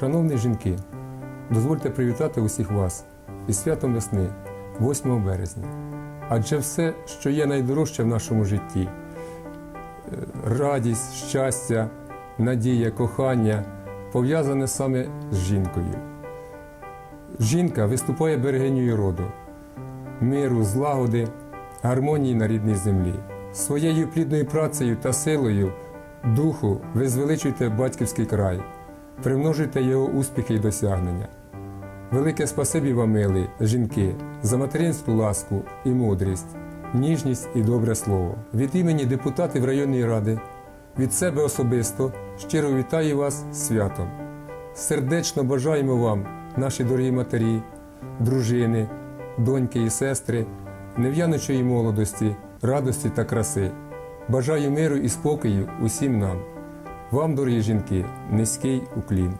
Шановні жінки, дозвольте привітати усіх вас із святом весни, 8 березня. Адже все, що є найдорожче в нашому житті, е, радість, щастя, надія, кохання, пов'язане саме з жінкою. Жінка виступає берегинею роду, миру, злагоди, гармонії на рідній землі. Своєю плідною працею та силою духу ви звеличуєте батьківський край, примножуйте його успіхи і досягнення. Велике спасибі вам, милі, жінки, за материнську ласку і мудрість, ніжність і добре слово. Від імені депутатів районної ради, від себе особисто щиро вітаю вас святом. Сердечно бажаємо вам, наші дорогі матері, дружини, доньки і сестри, нев'яночої молодості, радості та краси. Бажаю миру і спокою усім нам. Вам, дорогі жінки, низький уклін.